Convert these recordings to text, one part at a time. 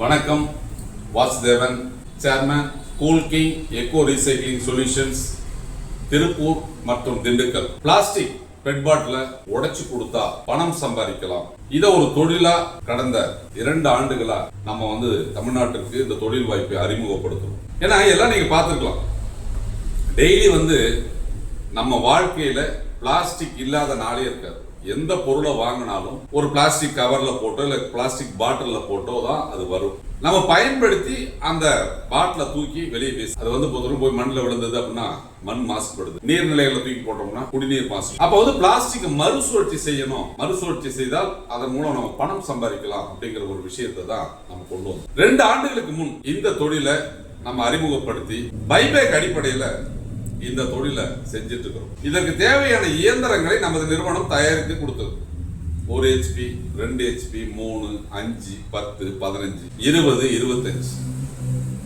வணக்கம் Vasudevan chairman Cool King Eco Recycling Solutions Tiruppur மற்றும் Dindigul. Plastic bed பாட்டில உடைச்சு கொடுத்தா பணம் சம்பாதிக்கலாம். இதை ஒரு தொழிலா கடந்த இரண்டு ஆண்டுகளா நம்ம வந்து தமிழ்நாட்டிற்கு இந்த தொழில் வாய்ப்பை அறிமுகப்படுத்தணும் ஏன்னா எல்லாம் நீங்க பார்த்துருக்கலாம். டெய்லி வந்து நம்ம வாழ்க்கையில பிளாஸ்டிக் இல்லாத நாளே இருக்காது. எந்த பொருளை வாங்கினாலும் ஒரு பிளாஸ்டிக் கவர்ல போட்டோ இல்லை பிளாஸ்டிக் பாட்டில்ல போட்டோ தான் அது வரும். நம்ம பயன்படுத்தி அந்த பாட்டில தூக்கி வெளியே பேசி அது வந்து பொதுவாக போய் மண்ணில் விழுந்தது அப்படின்னா மண் மாசுபடுது. நீர்நிலைகளை தூக்கி போட்டோம்னா குடிநீர் மாசு அப்ப வந்து பிளாஸ்டிக் மறுசுழற்சி செய்யணும். மறுசுழற்சி செய்தால் அதன் மூலம் நம்ம பணம் சம்பாதிக்கலாம் அப்படிங்கிற ஒரு விஷயத்தை தான் நம்ம கொண்டு வந்தோம். ரெண்டு ஆண்டுகளுக்கு முன் இந்த தொழிலை நம்ம அறிமுகப்படுத்தி பைபேக் அடிப்படையில் இந்த தொழிலை செஞ்சுட்டு இருக்கிறோம். இதற்கு தேவையான இயந்திரங்களை நமது நிறுவனம் தயாரித்து கொடுத்தது. ஒரு ஹெச்பி ரெண்டு ஹெச்பி மூணு அஞ்சு பத்து பதினஞ்சு இருபது இருபத்தஞ்சு.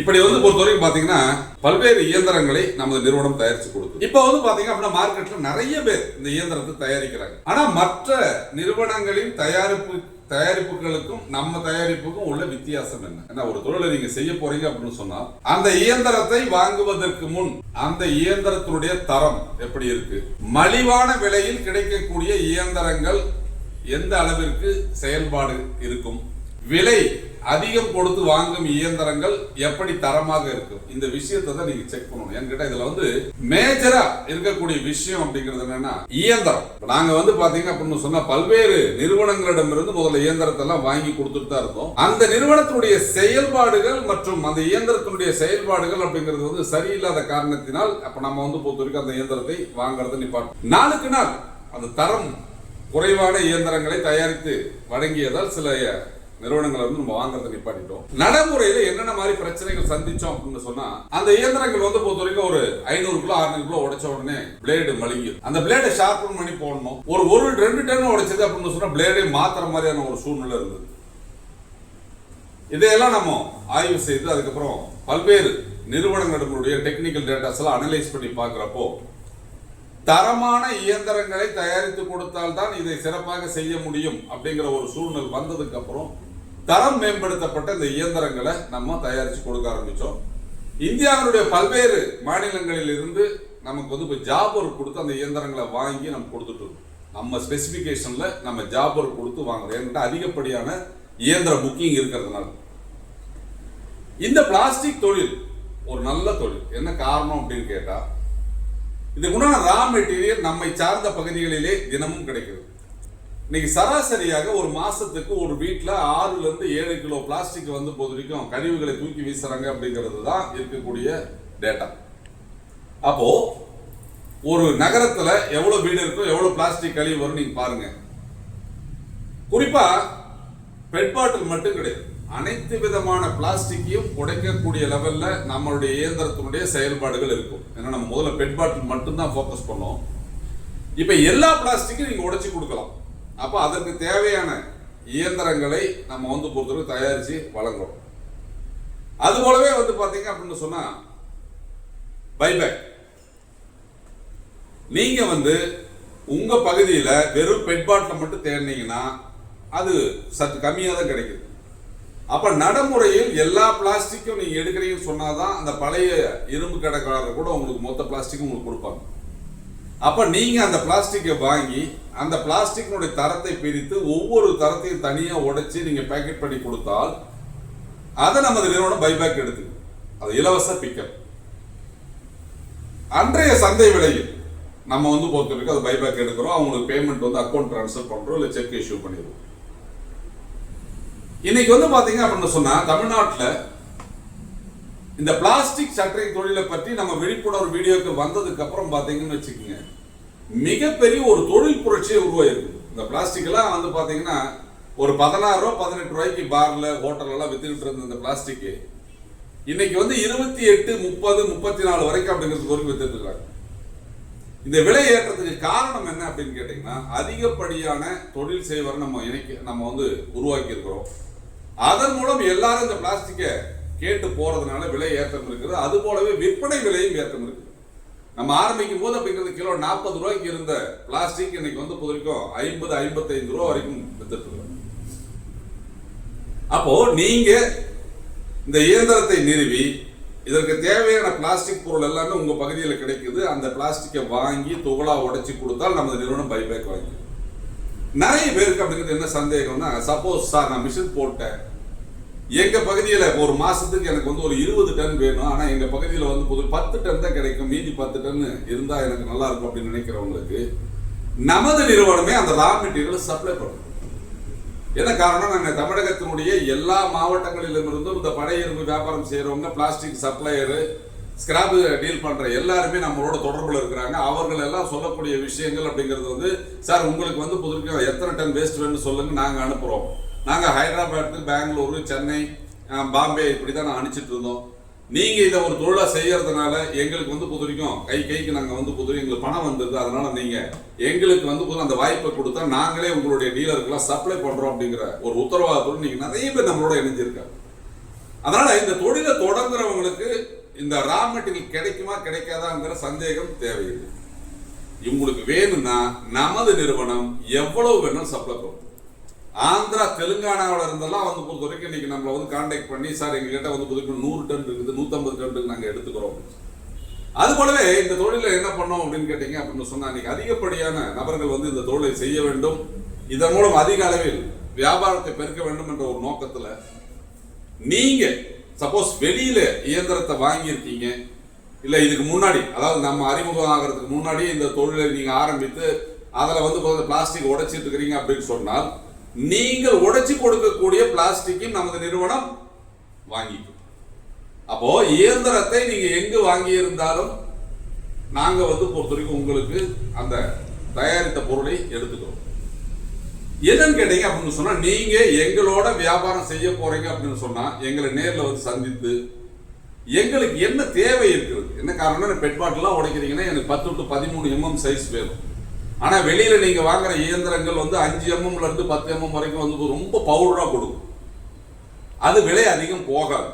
இப்படி வந்து பொறுத்தவரைக்கும் பார்த்தீங்கன்னா பாத்தீங்கன்னா பல்வேறு இயந்திரங்களை நமது நிறுவனம் தயாரிச்சு கொடுக்கும் இப்போ வந்து பார்த்தீங்க அப்படின்னா மார்க்கெட்ல நிறைய பேர் இந்த இயந்திரத்தை தயாரிக்கிறாங்க. ஆனா மற்ற நிறுவனங்களின் தயாரிப்பு தயாரிப்புகளுக்கும் நம்ம தயாரிப்புக்கும் உள்ள வித்தியாசம் என்ன? ஏன்னா ஒரு தொழிலை நீங்க செய்ய போறீங்க அப்படின்னு சொன்னா அந்த இயந்திரத்தை வாங்குவதற்கு முன் அந்த இயந்திரத்தினுடைய தரம் எப்படி இருக்கு? மலிவான விலையில் கிடைக்கக்கூடிய இயந்திரங்கள் எந்த அளவிற்கு செயல்பாடு இருக்கும்? விலை அதிகம் கொடுத்து வாங்கும் இயந்திரங்கள் எப்படி தரமாக இருக்கும்? இந்த விஷயத்தை தான் நீங்க செக் பண்ணணும். என்கிட்ட இதுல வந்து மேஜரா இருக்கக்கூடிய விஷயம் அப்படிங்கிறது என்னன்னா இயந்திரம். நாங்க வந்து பாத்தீங்க அப்படின்னு சொன்னா பல்வேறு நிறுவனங்களிடமிருந்து முதல்ல இயந்திரத்தை எல்லாம் வாங்கி கொடுத்துட்டு தான் இருந்தோம். அந்த நிறுவனத்தினுடைய செயல்பாடுகள் மற்றும் அந்த இயந்திரத்தினுடைய செயல்பாடுகள் அப்படிங்கிறது வந்து சரியில்லாத காரணத்தினால் அப்ப நம்ம வந்து பொறுத்த வரைக்கும் அந்த இயந்திரத்தை வாங்குறத நிப்பாட்டும் நாளுக்கு நாள் அந்த தரம் குறைவான இயந்திரங்களை தயாரித்து வழங்கியதால் சில நிறுவனங்களை வந்து நம்ம வாங்குறதை நிப்பாட்டிட்டோம். நடைமுறையில என்னென்ன மாதிரி பிரச்சனைகள் சந்திச்சோம் அப்படின்னு சொன்னா அந்த இயந்திரங்கள் வந்து பொறுத்த வரைக்கும் ஒரு ஐநூறு கிலோ அறுநூறு கிலோ உடைச்ச உடனே பிளேடு மழுங்கி அந்த பிளேடை ஷார்பன் பண்ணி போடணும். ஒரு ஒரு ரெண்டு டன் உடைச்சது அப்படின்னு சொன்னா பிளேடே மாத்துற மாதிரியான ஒரு சூழ்நிலை இருந்தது. இதையெல்லாம் நம்ம ஆய்வு செய்து அதுக்கப்புறம் பல்வேறு நிறுவனங்களுடைய டெக்னிக்கல் டேட்டாஸ் எல்லாம் அனலைஸ் பண்ணி பார்க்குறப்போ தரமான இயந்திரங்களை தயாரித்து கொடுத்தால்தான் இதை சிறப்பாக செய்ய முடியும் அப்படிங்கிற ஒரு சூழ்நிலை வந்ததுக்கு அப்புறம் தரம் மேம்படுத்தப்பட்ட இந்த இயந்திரங்களை நம்ம தயாரித்து கொடுக்க ஆரம்பித்தோம் இந்தியாவினுடைய பல்வேறு மாநிலங்களில் இருந்து நமக்கு வந்து இப்போ ஜாப் ஒர்க் கொடுத்து அந்த இயந்திரங்களை வாங்கி நம்ம கொடுத்துட்டு இருக்கோம். நம்ம ஸ்பெசிஃபிகேஷனில் நம்ம ஜாப் ஒர்க் கொடுத்து வாங்குறோம். ஏன்னா அதிகப்படியான இயந்திர புக்கிங் இருக்கிறதுனால. இந்த பிளாஸ்டிக் தொழில் ஒரு நல்ல தொழில். என்ன காரணம் அப்படின்னு கேட்டால் இதுக்கு உண்டான ரா மெட்டீரியல் நம்மை சார்ந்த பகுதிகளிலே தினமும் கிடைக்கிறது. இன்னைக்கு சராசரியாக ஒரு மாசத்துக்கு ஒரு வீட்டில் ஆறுல இருந்து ஏழு கிலோ பிளாஸ்டிக் வந்து பொது வரைக்கும் கழிவுகளை தூக்கி வீசுறாங்க அப்படிங்கிறது தான் இருக்கக்கூடிய டேட்டா அப்போ ஒரு நகரத்துல எவ்வளவு வீடு இருக்கும் எவ்வளவு பிளாஸ்டிக் கழிவு வரும் நீங்க பாருங்க. குறிப்பா பெட் பாட்டில் மட்டும் கிடையாது. அனைத்து விதமான பிளாஸ்டிக்கையும் உடைக்கக்கூடிய லெவல்ல நம்மளுடைய இயந்திரத்தினுடைய செயல்பாடுகள் இருக்கும். ஏன்னா நம்ம முதல்ல பெட் பாட்டில் மட்டும்தான் ஃபோக்கஸ் பண்ணோம். இப்போ எல்லா பிளாஸ்டிக்கும் நீங்க உடைச்சி கொடுக்கலாம். அப்போ அதற்கு தேவையான இயந்திரங்களை நம்ம வந்து பொறுத்தவரை தயாரித்து வழங்குறோம். அது போலவே வந்து பார்த்தீங்க அப்படின்னு சொன்னா பைபேக் நீங்கள் வந்து உங்க பகுதியில் வெறும் பெட் பாட்டில் மட்டும் தேடினீங்கன்னா அது சற்று கம்மியாக தான் கிடைக்குது. அப்போ நடைமுறையில் எல்லா பிளாஸ்டிக்கும் நீங்கள் எடுக்கிறீங்கன்னு சொன்னாதான் அந்த பழைய இரும்பு கடைக்காரர் கூட உங்களுக்கு மொத்த பிளாஸ்டிக்கும் உங்களுக்கு கொடுப்பாங்க. அப்போ நீங்கள் அந்த பிளாஸ்டிக்கை வாங்கி அந்த பிளாஸ்டிக்கினுடைய தரத்தை பிரித்து ஒவ்வொரு தரத்தையும் தனியாக உடைச்சி நீங்கள் பேக்கெட் பண்ணி கொடுத்தால் அதை நமது நிறுவனம் பைபேக் எடுத்து அது இலவச பிக்கப் அன்றைய சந்தை விலையில் நம்ம வந்து பொறுத்தவரைக்கும் அது பைபேக் எடுக்கிறோம். அவங்களுக்கு பேமெண்ட் வந்து அக்கௌண்ட் ட்ரான்ஸ்ஃபர் பண்ணுறோம் இல்லை செக் இஷ்யூ பண்ணிடுவோம் இன்னைக்கு வந்து பார்த்தீங்க அப்படின்னு சொன்னால் தமிழ்நாட்டில் இந்த பிளாஸ்டிக் சர்க்கரை தொழிலை பற்றி நம்ம விழிப்புணர்வு வீடியோக்கு வந்ததுக்கு அப்புறம் பார்த்தீங்கன்னு வச்சுக்கோங்க. மிகப்பெரிய ஒரு தொழில் புரட்சியை உருவாயிருக்கு. இந்த பிளாஸ்டிக் எல்லாம் வந்து பார்த்தீங்கன்னா ஒரு பதினாறு ரூபா பதினெட்டு ரூபாய்க்கு பார்ல ஹோட்டல் எல்லாம் வித்துக்கிட்டு இருந்த இந்த பிளாஸ்டிக்கு இன்னைக்கு வந்து இருபத்தி எட்டு முப்பது முப்பத்தி நாலு வரைக்கும் அப்படிங்கிறது வரைக்கும் வித்துட்டு இந்த விலை ஏற்றத்துக்கு காரணம் என்ன அப்படின்னு கேட்டீங்கன்னா அதிகப்படியான தொழில் செய்வரை நம்ம இணைக்க நம்ம வந்து உருவாக்கி இருக்கிறோம் அதன் மூலம் எல்லாரும் இந்த பிளாஸ்டிக்கை கேட்டு போகிறதுனால விலை ஏற்றம் இருக்குது. அது போலவே விற்பனை விலையும் ஏற்றம் இருக்குது. நம்ம ஆரம்பிக்கும் போது அப்படிங்கிறது கிலோ நாற்பது ரூபாய்க்கு இருந்த பிளாஸ்டிக் இன்னைக்கு வந்து பொதுக்கும் ஐம்பது ஐம்பத்தைந்து ரூபா வரைக்கும் வித்துட்டு இருக்கோம். அப்போ நீங்க இந்த இயந்திரத்தை நிறுவி இதற்கு தேவையான பிளாஸ்டிக் பொருள் எல்லாமே உங்கள் பகுதியில் கிடைக்குது. அந்த பிளாஸ்டிக்கை வாங்கி துகளாக உடைச்சி கொடுத்தால் நமது நிறுவனம் பைபேக் வாங்கி நிறைய பேருக்கு அப்படிங்கிறது என்ன சந்தேகம்னா சப்போஸ் சார் நான் மிஷின் போட்டேன். எங்கள் பகுதியில் ஒரு மாதத்துக்கு எனக்கு வந்து ஒரு இருபது டன் வேணும். ஆனால் எங்கள் பகுதியில் வந்து புது பத்து டன் தான் கிடைக்கும். மீதி பத்து டன் இருந்தால் எனக்கு நல்லா இருக்கும் அப்படின்னு நினைக்கிறவங்களுக்கு நமது நிறுவனமே அந்த ரா மெட்டீரியல் சப்ளை பண்ணும். என்ன காரணம்? நாங்கள் தமிழகத்தினுடைய எல்லா மாவட்டங்களிலும் இருந்தும் இந்த படை வியாபாரம் செய்கிறவங்க பிளாஸ்டிக் சப்ளையரு ஸ்கிராப் டீல் பண்ணுற எல்லாருமே நம்மளோட தொடர்பில் இருக்கிறாங்க. அவர்கள் எல்லாம் சொல்லக்கூடிய விஷயங்கள் அப்படிங்கிறது வந்து சார் உங்களுக்கு வந்து புதுக்கு எத்தனை டன் வேஸ்ட் வேணும்னு சொல்லுங்க நாங்கள் அனுப்புகிறோம் நாங்கள் ஹைதராபாத் பெங்களூரு சென்னை பாம்பே இப்படி தான் நான் அனுப்பிச்சிட்டு இருந்தோம். நீங்கள் இதை ஒரு தொழிலாக செய்கிறதுனால எங்களுக்கு வந்து புதுரிக்கும். கை கைக்கு நாங்கள் வந்து புதுரி எங்களுக்கு பணம் வந்தது. அதனால் நீங்கள் எங்களுக்கு வந்து புது அந்த வாய்ப்பை கொடுத்தா நாங்களே உங்களுடைய டீலருக்கெல்லாம் சப்ளை பண்ணுறோம் அப்படிங்கிற ஒரு உத்தரவாதத்தோடு நீங்கள் நிறைய பேர் நம்மளோட இணைஞ்சிருக்காங்க. அதனால் இந்த தொழிலை தொடங்குறவங்களுக்கு இந்த ரா மெட்டீரியல் கிடைக்குமா கிடைக்காதாங்கிற சந்தேகம் தேவையில்லை. இவங்களுக்கு வேணும்னா நமது நிறுவனம் எவ்வளவு வேணும் சப்ளை பண்ணும். ஆந்திரா தெலுங்கானாவில் இருந்தெல்லாம் வந்து பொறுத்த வரைக்கும் இன்றைக்கி நம்மளை வந்து காண்டாக்ட் பண்ணி சார் எங்ககிட்ட வந்து புதுக்கு நூறு டன் இருக்குது நூற்றம்பது டன் நாங்கள் எடுத்துக்கிறோம். அது போலவே இந்த தொழிலில் என்ன பண்ணோம் அப்படின்னு கேட்டீங்க அப்படின்னு சொன்னால் அன்றைக்கி அதிகப்படியான நபர்கள் வந்து இந்த தொழிலை செய்ய வேண்டும். இதன் மூலம் அதிக அளவில் வியாபாரத்தை பெருக்க வேண்டும் என்ற ஒரு நோக்கத்தில் நீங்கள் சப்போஸ் வெளியில் இயந்திரத்தை வாங்கியிருக்கீங்க இல்லை இதுக்கு முன்னாடி அதாவது நம்ம அறிமுகம் ஆகிறதுக்கு முன்னாடி இந்த தொழிலை நீங்கள் ஆரம்பித்து அதில் வந்து பிளாஸ்டிக் உடைச்சிட்டு இருக்கிறீங்க அப்படின்னு சொன்னால் நீங்கள் உடைச்சு கொடுக்கக்கூடிய பிளாஸ்டிக்கையும் நமது நிறுவனம் வாங்கிக்கும். அப்போ இயந்திரத்தை நீங்க எங்கு வாங்கி இருந்தாலும் நாங்க வந்து பொறுத்த வரைக்கும் உங்களுக்கு அந்த தயாரித்த பொருளை எடுத்துக்கிறோம். என்னன்னு கேட்டீங்க அப்படின்னு சொன்னா நீங்க எங்களோட வியாபாரம் செய்ய போறீங்க அப்படின்னு சொன்னா எங்களை நேரில் வந்து சந்தித்து எங்களுக்கு என்ன தேவை இருக்கிறது? என்ன காரணம்னா பெட் பாட்டிலாம் உடைக்கிறீங்கன்னா எனக்கு பத்து டு பதிமூணு எம்எம் சைஸ் வேணும். ஆனால் வெளியில் நீங்கள் வாங்குற இயந்திரங்கள் வந்து அஞ்சு எம்எம்லேருந்து பத்து எம்எம் வரைக்கும் வந்து ரொம்ப பவுடராக கொடுக்கும். அது விலை அதிகம் போகாது.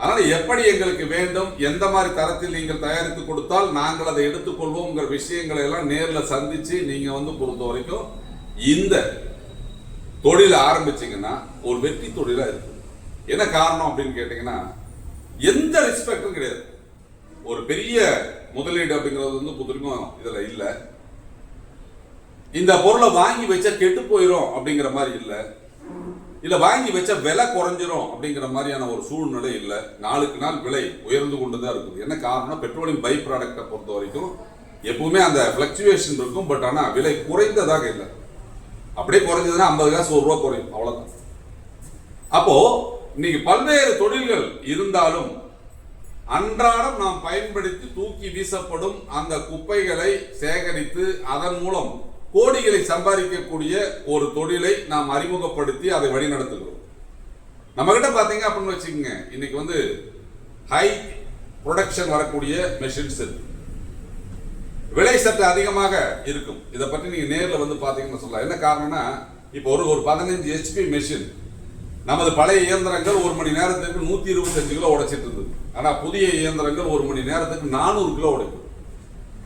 அதனால் எப்படி எங்களுக்கு வேண்டும் எந்த மாதிரி தரத்தில் நீங்கள் தயாரித்து கொடுத்தால் நாங்கள் அதை எடுத்துக்கொள்வோங்கிற விஷயங்களை எல்லாம் நேரில் சந்தித்து நீங்கள் வந்து பொறுத்த வரைக்கும் இந்த தொழிலை ஆரம்பிச்சிங்கன்னா ஒரு வெற்றி தொழிலாக இருக்கு என்ன காரணம் அப்படின்னு கேட்டிங்கன்னா எந்த ரெஸ்பெக்டும் கிடையாது. ஒரு பெரிய முதலீடு அப்படிங்கிறது வந்து புதுருக்கும் இதில் இல்லை. இந்த பொருளை வாங்கி வச்சா கெட்டு போயிடும் அப்படிங்கிற மாதிரி இல்லை. இல்லை வாங்கி வச்சா விலை குறைஞ்சிரும் அப்படிங்கிற மாதிரியான ஒரு சூழ்நிலை இல்லை. நாளுக்கு நாள் விலை உயர்ந்து கொண்டு தான் இருக்குது. என்ன காரணம் பெட்ரோலியம் பை ப்ராடக்டை பொறுத்த வரைக்கும் எப்பவுமே அந்த ஃப்ளக்சுவேஷன் இருக்கும். பட் ஆனால் விலை குறைந்ததாக இல்லை. அப்படியே குறைஞ்சதுன்னா ஐம்பது காசு ஒரு ரூபா குறையும். அவ்வளோதான் அப்போ இன்னைக்கு பல்வேறு தொழில்கள் இருந்தாலும் அன்றாடம் நாம் பயன்படுத்தி தூக்கி வீசப்படும் அந்த குப்பைகளை சேகரித்து அதன் மூலம் கோடிகளை சம்பாதிக்கக்கூடிய ஒரு தொழிலை நாம் அறிமுகப்படுத்தி அதை வழிநடத்துகிறோம். நம்ம கிட்ட பாத்தீங்க அப்படின்னு வச்சுக்கோங்க இன்னைக்கு வந்து ஹை ப்ரொடக்ஷன் வரக்கூடிய மெஷின்ஸ் இருக்கு. விலை சற்று அதிகமாக இருக்கும். இதை பற்றி நீங்கள் நேரில் வந்து பார்த்தீங்கன்னு சொல்லலாம். என்ன காரணம்னா இப்போ ஒரு ஒரு பதினஞ்சு ஹெச்பி மெஷின் நமது பழைய இயந்திரங்கள் ஒரு மணி நேரத்துக்கு நூற்றி இருபத்தஞ்சு கிலோ உடைச்சிட்டு இருந்தது. ஆனால் புதிய இயந்திரங்கள் ஒரு மணி நேரத்துக்கு நானூறு கிலோ உடைக்கும்.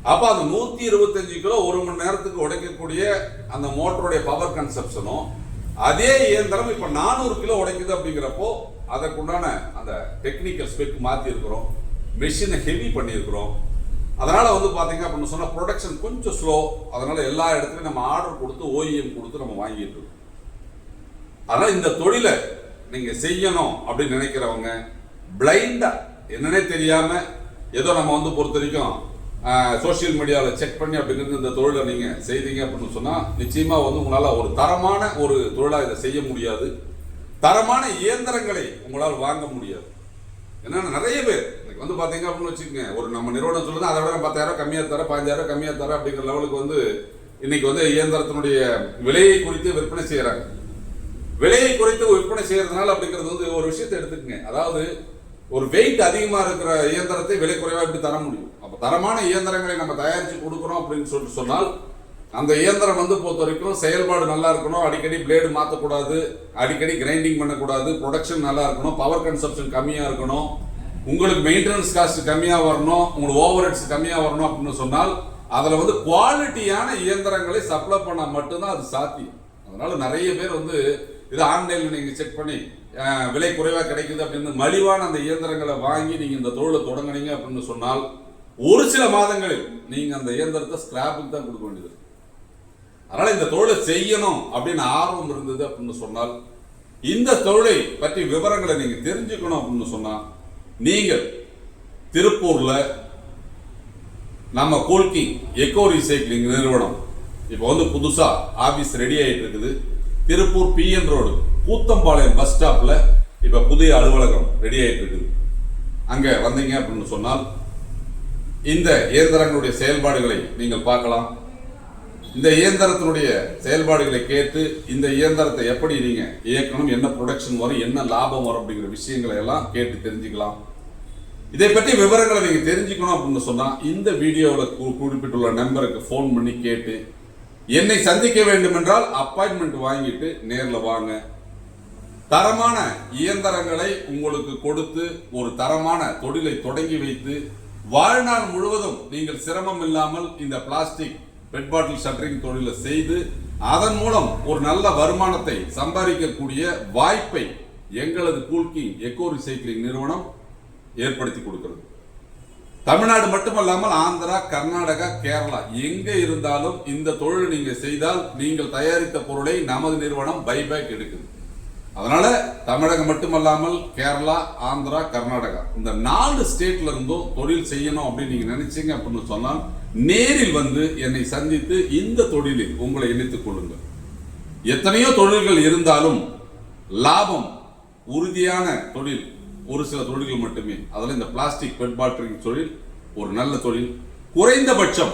அப்போ அந்த நூற்றி இருபத்தஞ்சு கிலோ ஒரு மணி நேரத்துக்கு உடைக்கக்கூடிய அந்த மோட்டருடைய பவர் கன்சப்ஷனும் அதே இயந்திரம் இப்போ நானூறு கிலோ உடைக்குது அப்படிங்கிறப்போ அதற்குண்டான அந்த டெக்னிக்கல் ஸ்பெக் மாத்தி இருக்கிறோம் மெஷினை ஹெவி பண்ணியிருக்கிறோம் அதனால் வந்து பார்த்தீங்க அப்படின்னு சொன்னால் ப்ரொடக்ஷன் கொஞ்சம் ஸ்லோ அதனால் எல்லா இடத்துலையும் நம்ம ஆர்டர் கொடுத்து ஓஇஎம் கொடுத்து நம்ம வாங்கிட்டு இருக்கோம். அதனால் இந்த தொழிலை நீங்கள் செய்யணும் அப்படின்னு நினைக்கிறவங்க பிளைண்டாக என்னன்னே தெரியாமல் ஏதோ நம்ம வந்து பொறுத்த வரைக்கும் சோஷியல் மீடியாவில் செக் பண்ணி அப்படிங்கிறது இந்த தொழிலை நீங்கள் செய்தீங்க அப்படின்னு சொன்னால் நிச்சயமாக வந்து உங்களால் ஒரு தரமான ஒரு தொழிலாக இதை செய்ய முடியாது. தரமான இயந்திரங்களை உங்களால் வாங்க முடியாது. ஏன்னா நிறைய பேர் இன்னைக்கு வந்து பார்த்தீங்க அப்படின்னு வச்சுக்கோங்க ஒரு நம்ம நிறுவனம் சொல்லுது அதை விட பத்தாயிரம் கம்மியாக தர பதினஞ்சாயிரம் கம்மியாக தர அப்படிங்கிற லெவலுக்கு வந்து இன்னைக்கு வந்து இயந்திரத்தினுடைய விலையை குறித்து விற்பனை செய்கிறாங்க விலையை குறைத்து விற்பனை செய்கிறதுனால அப்படிங்கிறது வந்து ஒரு விஷயத்தை எடுத்துக்கங்க. அதாவது ஒரு வெயிட் அதிகமாக இருக்கிற இயந்திரத்தை விலை குறைவாக எப்படி தர முடியும்? அப்போ தரமான இயந்திரங்களை நம்ம தயாரித்து கொடுக்குறோம் அப்படின்னு சொல்லிட்டு சொன்னால் அந்த இயந்திரம் வந்து பொறுத்த வரைக்கும் செயல்பாடு நல்லா இருக்கணும். அடிக்கடி பிளேடு மாற்றக்கூடாது அடிக்கடி கிரைண்டிங் பண்ணக்கூடாது. ப்ரொடக்ஷன் நல்லா இருக்கணும். பவர் கன்சப்ஷன் கம்மியாக இருக்கணும். உங்களுக்கு மெயின்டெனன்ஸ் காஸ்ட் கம்மியாக வரணும். உங்களுக்கு ஓவர் ஹெட்ஸ் கம்மியாக வரணும் அப்படின்னு சொன்னால் அதில் வந்து குவாலிட்டியான இயந்திரங்களை சப்ளை பண்ணால் மட்டும்தான் அது சாத்தியம். அதனால நிறைய பேர் வந்து இது ஆன்லைனில் நீங்கள் செக் பண்ணி விலை குறைவாக கிடைக்குது அப்படின்னு மலிவான அந்த இயந்திரங்களை வாங்கி நீங்கள் இந்த தொழிலை தொடங்குனீங்க அப்படின்னு சொன்னால் ஒரு சில மாதங்களில் நீங்கள் அந்த இயந்திரத்தை ஸ்கிராப்புக்கு தான் கொடுக்க வேண்டியது அதனால் இந்த தொழிலை செய்யணும் அப்படின்னு ஆர்வம் இருந்தது அப்படின்னு சொன்னால் இந்த தொழிலை பற்றி விவரங்களை நீங்கள் தெரிஞ்சுக்கணும் அப்படின்னு சொன்னால் நீங்கள் திருப்பூரில் நம்ம கோல்கிங் எக்கோ ரீசைக்ளிங் நிறுவனம் இப்போ வந்து புதுசாக ஆஃபீஸ் ரெடி ஆகிட்டு இருக்குது. Tiruppur P N road Koothampalayam bus ஸ்டாப்பில் இப்போ புதிய அலுவலகம் ரெடி ஆகிட்டு இருக்குது. அங்கே வந்தீங்க அப்படின்னு சொன்னால் இந்த இயந்திரங்களுடைய செயல்பாடுகளை நீங்கள் பார்க்கலாம். இந்த இயந்திரத்தினுடைய செயல்பாடுகளை கேட்டு இந்த இயந்திரத்தை எப்படி நீங்கள் இயக்கணும் என்ன ப்ரொடக்ஷன் வரும் என்ன லாபம் வரும் அப்படிங்கிற விஷயங்களை எல்லாம் கேட்டு தெரிஞ்சுக்கலாம். இதை பற்றி விவரங்களை நீங்கள் தெரிஞ்சுக்கணும் அப்படின்னு சொன்னால் இந்த வீடியோவில் குறிப்பிட்டுள்ள நம்பருக்கு ஃபோன் பண்ணி கேட்டு என்னை சந்திக்க வேண்டும் என்றால் அப்பாயின்மெண்ட் வாங்கிட்டு நேரில் வாங்க. தரமான இயந்திரங்களை உங்களுக்கு கொடுத்து ஒரு தரமான தொழிலை தொடங்கி வைத்து வாழ்நாள் முழுவதும் நீங்கள் சிரமம் இல்லாமல் இந்த பிளாஸ்டிக் பெட் பாட்டில் ஷட்டரிங் தொழிலை செய்து அதன் மூலம் ஒரு நல்ல வருமானத்தை சம்பாதிக்கக்கூடிய வாய்ப்பை எங்களது கூல்கிங் எக்கோ ரிசைக்ளிங் நிறுவனம் ஏற்படுத்தி கொடுக்கிறது. தமிழ்நாடு மட்டுமல்லாமல் ஆந்திரா கர்நாடகா கேரளா எங்க இருந்தாலும் இந்த தொழில் நீங்க செய்தால் நீங்கள் தயாரித்த பொருளை நமது நிறுவனம் பைபேக் எடுக்குது. அதனால தமிழகம் மட்டுமல்லாமல் கேரளா ஆந்திரா கர்நாடகா இந்த நாலு ஸ்டேட்ல இருந்தும் தொழில் செய்யணும் அப்படின்னு நீங்க நினைச்சீங்க அப்படின்னு சொன்னால் நேரில் வந்து என்னை சந்தித்து இந்த தொழிலில் உங்களை இணைத்துக் கொள்ளுங்கள். எத்தனையோ தொழில்கள் இருந்தாலும் லாபம் உறுதியான தொழில் ஒரு சில தொழில்கள் மட்டுமே. அதில் இந்த பிளாஸ்டிக் பெட் பாட்டரிங் தொழில் ஒரு நல்ல தொழில். குறைந்தபட்சம்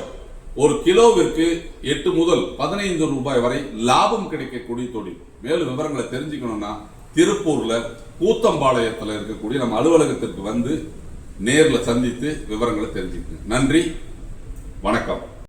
ஒரு கிலோவிற்கு எட்டு முதல் பதினைந்து ரூபாய் வரை லாபம் கிடைக்கக்கூடிய தொழில். மேலும் விவரங்களை தெரிஞ்சுக்கணும்னா திருப்பூரில் கூத்தம்பாளையத்தில் இருக்கக்கூடிய நம்ம அலுவலகத்திற்கு வந்து நேரில் சந்தித்து விவரங்களை தெரிஞ்சுக்கணும் நன்றி. வணக்கம்.